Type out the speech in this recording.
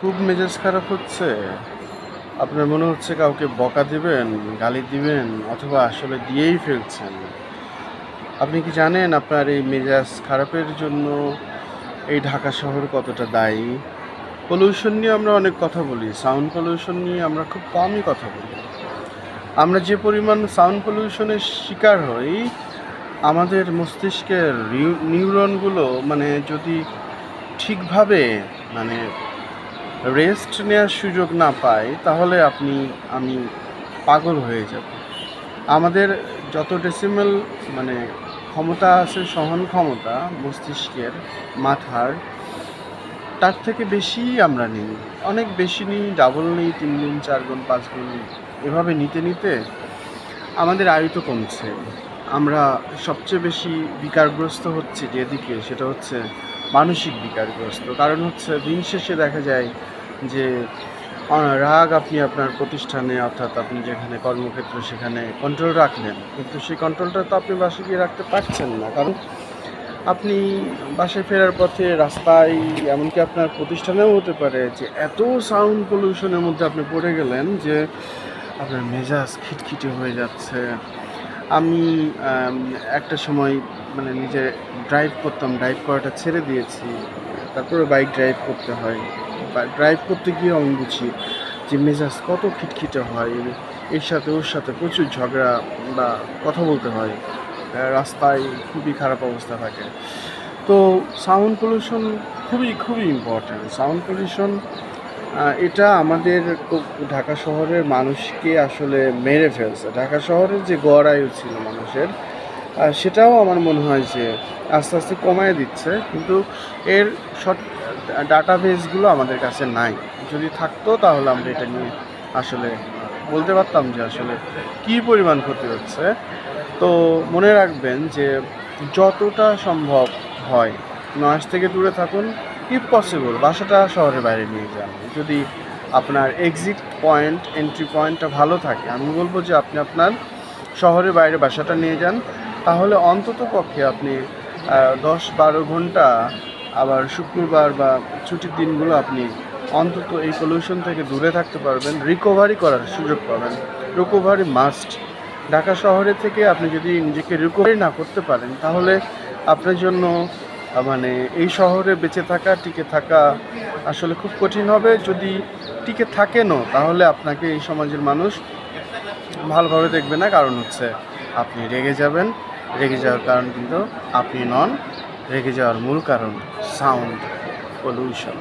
খুব মেজাজ খারাপ হচ্ছে। আপনার মনে হচ্ছে কাউকে বকা দিবেন, গালি দিবেন, অথবা আসলে দিয়েই ফেলছেন। আপনি কি জানেন আপনার এই মেজাজ খারাপের জন্য এই ঢাকা শহর কতটা দায়ী? পলিউশন নিয়ে আমরা অনেক কথা বলি সাউন্ড পলিউশন নিয়ে আমরা খুব কমই কথা বলি। আমরা যে পরিমাণ সাউন্ড পলিউশনের শিকার হই, আমাদের মস্তিষ্কের নিউ- নিউরনগুলো মানে যদি ঠিকভাবে মানে রেস্ট নেওয়ার সুযোগ না পাই, তাহলে আপনি, আমি পাগল হয়ে যাব। আমাদের যত ডেসিমেল মানে ক্ষমতা আছে, সহন ক্ষমতা, মস্তিষ্কের মাথার, তার থেকে বেশি আমরা নিই। অনেক বেশি নিই ডাবল নিই, তিন গুণ, চার গুণ, পাঁচ গুণ, এভাবে নিতে নিতে আমাদের আয়ু তো কমছে। আমরা সবচেয়ে বেশি বিকারগ্রস্ত হচ্ছে যেদিকে সেটা হচ্ছে মানসিক বিকারগ্রস্ত। কারণ হচ্ছে দিন শেষে দেখা যায় যে রাগ আপনি আপনার প্রতিষ্ঠানে অর্থাৎ আপনি যেখানে কর্মক্ষেত্র সেখানে কন্ট্রোল রাখলেন। কিন্তু সেই কন্ট্রোলটা তো আপনি বাসে গিয়ে রাখতে পারছেন না। কারণ আপনি বাসে ফেরার পথে রাস্তায়, এমনকি আপনার প্রতিষ্ঠানেও হতে পারে যে, এত সাউন্ড পলিউশনের মধ্যে আপনি পড়ে গেলেন যে, আপনার মেজাজ খিটখিটে হয়ে যাচ্ছে। আমি, একটা সময় মানে নিজে ড্রাইভ করতাম ড্রাইভ করাটা ছেড়ে দিয়েছি। তারপরে বাইক ড্রাইভ করতে হয়। ড্রাইভ করতে গিয়ে আমি বুঝি যে মেজাজ কত খিটখিটে হয়। এর সাথে ওর সাথে প্রচুর ঝগড়া বা কথা বলতে হয়। রাস্তায় খুবই খারাপ অবস্থা থাকে। তো সাউন্ড পলিউশন খুবই খুবই ইম্পর্ট্যান্ট সাউন্ড পলিউশন এটা আমাদের ঢাকা শহরের মানুষকে আসলে মেরে ফেলছে। ঢাকা শহরের যে গড় আয়ু ছিল মানুষের সেটাও আমার মনে হয় যে আস্তে আস্তে কমায় দিচ্ছে, কিন্তু এর শর্ট ডাটাবেসগুলো আমাদের কাছে নাই। যদি থাকতো তাহলে আমরা এটা নিয়ে আসলে বলতে পারতাম যে আসলে কী পরিমাণ ক্ষতি হচ্ছে। তো মনে রাখবেন যে যতটা সম্ভব হয় নয়েজ থেকে দূরে থাকুন ইফ পসিবল বাসাটা শহরের বাইরে নিয়ে যান। যদি আপনার এক্সিট পয়েন্ট এন্ট্রি পয়েন্টটা ভালো থাকে, আমি বলব যে আপনি আপনার শহরের বাইরে বাসাটা নিয়ে যান। তাহলে অন্তত পক্ষে আপনি দশ বারো ঘণ্টা আবার শুক্রবার বা ছুটির দিনগুলো আপনি অন্তত এই পলিউশন থেকে দূরে থাকতে পারবেন রিকভারি করার সুযোগ পাবেন। রিকভারি মাস্ট ঢাকা শহরে থেকে আপনি যদি নিজেকে রিকভারি না করতে পারেন, তাহলে আপনার জন্য মানে এই শহরে বেঁচে থাকা, টিকে থাকা আসলে খুব কঠিন হবে। যদি টিকে থাকেনও, তাহলে আপনাকে এই সমাজের মানুষ ভালোভাবে দেখবে না। কারণ হচ্ছে আপনি রেগে যাবেন রেগে যাওয়ার কারণ কিন্তু আপনি নন। রেগে যাওয়ার মূল কারণ সাউন্ড পলিউশন